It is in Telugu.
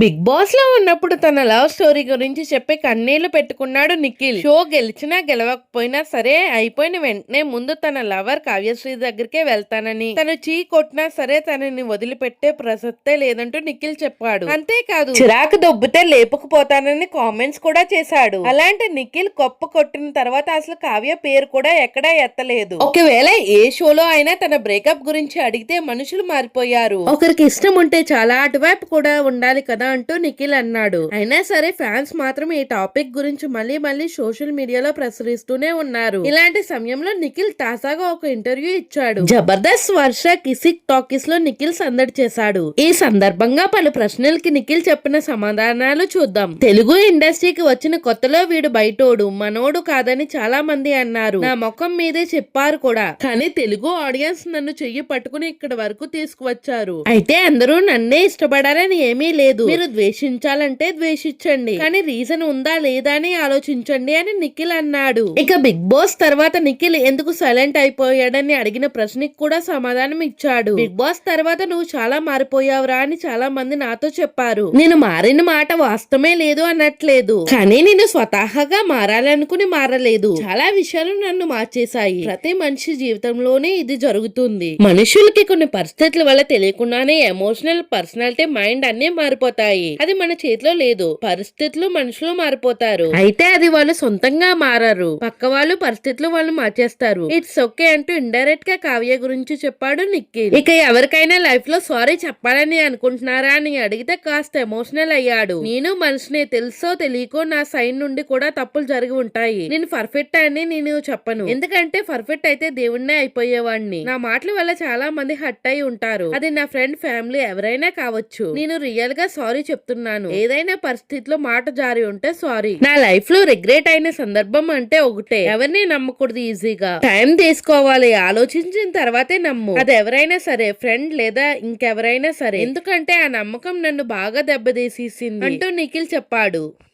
బిగ్ బాస్లో ఉన్నప్పుడు తన లవ్ స్టోరీ గురించి చెప్పి కన్నీళ్ళు పెట్టుకున్నాడు నిఖిల్. షో గెలిచినా గెలవకపోయినా సరే అయిపోయిన వెంటనే ముందు తన లవర్ కావ్యశ్రీ దగ్గరికే వెళ్తానని తను చీ కొట్టినా సరే తనని వదిలిపెట్టే ప్రసక్తే లేదంటూ నిఖిల్ చెప్పాడు. అంతేకాదు చిరాకు దొబ్బితే లేపుకుపోతానని కామెంట్స్ కూడా చేశాడు. అలాంటి నిఖిల్ కొప్ప కొట్టిన తర్వాత అసలు కావ్య పేరు కూడా ఎక్కడా ఎత్తలేదు. ఒకవేళ ఏ షోలో అయినా తన బ్రేకప్ గురించి అడిగితే మనుషులు మారిపోయారు. ఒకరికి ఇష్టం ఉంటే చాలా అటువైపు కూడా ఉండాలి కదా. అంటూ నిఖిల్ అన్నాడు. అయినా సరే ఫ్యాన్స్ మాత్రం ఈ టాపిక్ గురించి మళ్ళీ మళ్ళీ సోషల్ మీడియాలో ప్రసరిస్తూనే ఉన్నారు. ఇలాంటి సమయంలో నిఖిల్ తాజాగా ఒక ఇంటర్వ్యూ ఇచ్చాడు. జబర్దస్త్ వర్ష కిసిక్ టాకీస్లో నిఖిల్ సందడి చేశాడు. ఈ సందర్భంగా పలు ప్రశ్నలకి నిఖిల్ చెప్పిన సమాధానాలు చూద్దాం. తెలుగు ఇండస్ట్రీకి వచ్చిన కొత్తలో వీడు బయటోడు మనోడు కాదని చాలా మంది అన్నారు. నా ముఖం మీదే చెప్పారు కూడా. కానీ తెలుగు ఆడియన్స్ నన్ను చెయ్యి పట్టుకుని ఇక్కడ వరకు తీసుకువచ్చారు. అయితే అందరూ నన్నే ఇష్టపడాలని ఏమీ లేదు. మీరు ద్వేషించాలంటే ద్వేషించండి. కానీ రీజన్ ఉందా లేదా అని ఆలోచించండి అని నిఖిల్ అన్నాడు. ఇక బిగ్ బాస్ తర్వాత నిఖిల్ ఎందుకు సైలెంట్ అయిపోయాడని అడిగిన ప్రశ్నకి కూడా సమాధానం ఇచ్చాడు. బిగ్ బాస్ తర్వాత నువ్వు చాలా మారిపోయావురా అని చాలా మంది నాతో చెప్పారు. నేను మారిన మాట వాస్తవమే లేదు అనట్లేదు. కానీ నేను స్వతహాగా మారాలనుకుని మారలేదు. చాలా విషయాలు నన్ను మార్చేశాయి. ప్రతి మనిషి జీవితంలోనే ఇది జరుగుతుంది. మనుషులకి కొన్ని పరిస్థితుల వల్ల తెలియకుండానే ఎమోషనల్ పర్సనాలిటీ మైండ్ అన్ని మారిపోతాయి. అది మన చేతిలో లేదు. పరిస్థితులు మనుషులు మారిపోతారు. అయితే అది వాళ్ళు సొంతంగా మారరు. పక్క వాళ్ళు పరిస్థితులు వాళ్ళు మార్చేస్తారు. ఇట్స్ ఓకే అంటూ ఇండైరెక్ట్గా కావ్య గురించి చెప్పాడు నిఖిల్. ఇక ఎవరికైనా లైఫ్లో సారీ చెప్పాలని అనుకుంటున్నారా అని అడిగితే కాస్త ఎమోషనల్ అయ్యాడు. నేను మనిషిని తెలుసో తెలియకో నా సైడ్ నుండి కూడా తప్పులు జరిగి ఉంటాయి. నేను పర్ఫెక్ట్ అని నేను చెప్పను. ఎందుకంటే పర్ఫెక్ట్ అయితే దేవుణ్ణే అయిపోయేవాడిని నా మాటల వల్ల చాలా మంది హట్ అయి ఉంటారు. అది నా ఫ్రెండ్ ఫ్యామిలీ ఎవరైనా కావచ్చు. నేను రియల్గా సారీ చెప్తున్నాను. ఏదైనా పరిస్థితిలో మాట జారి ఉంటే సారీ. నా లైఫ్లో రిగ్రెట్ అయిన సందర్భం అంటే ఒకటే. ఎవరిని నమ్మకూడదు ఈజీగా. టైం తీసుకోవాలి ఆలోచించిన తర్వాతే నమ్ము. అది ఎవరైనా సరే ఫ్రెండ్ లేదా ఇంకెవరైనా సరే. ఎందుకంటే ఆ నమ్మకం నన్ను బాగా దెబ్బతీసేసింది. అంటూ నిఖిల్ చెప్పాడు.